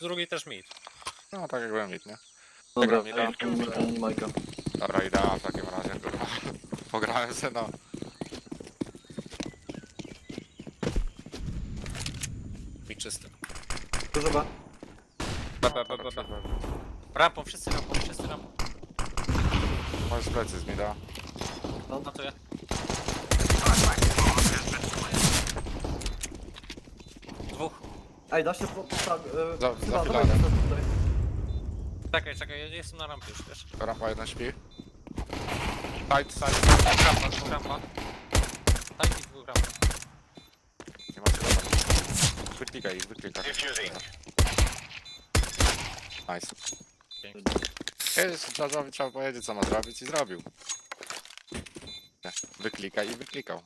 Drugi też mit. No tak jak byłem mit, nie? Dobra, mi da. mi da. mi Majka. Dobra, idea w takim razie, kurwa. Pograłem se na... Mit czysty. Dużo ba. Ba, ba, ba, ba, ba. Rampą, wszyscy rampą, wszyscy rampą. Możesz plecy z mida. No to ja. Dwóch. Ej, da się po... postawić... e, Za- chyba, za dawaj, filarem. tutaj. Czekaj, czekaj, ja jestem na rampie już, wiesz? Rampa jeden śpi. Side, side. Rampa, dwóch rampa. Tak i dwóch rampa. Nie macie rampa. Wyklikaj ich, wyklikaj. Nice. Pięknie. Kiedyś Jarzowi trzeba powiedzieć co ma zrobić i zrobił. Nie, Wyklikaj i wyklikał.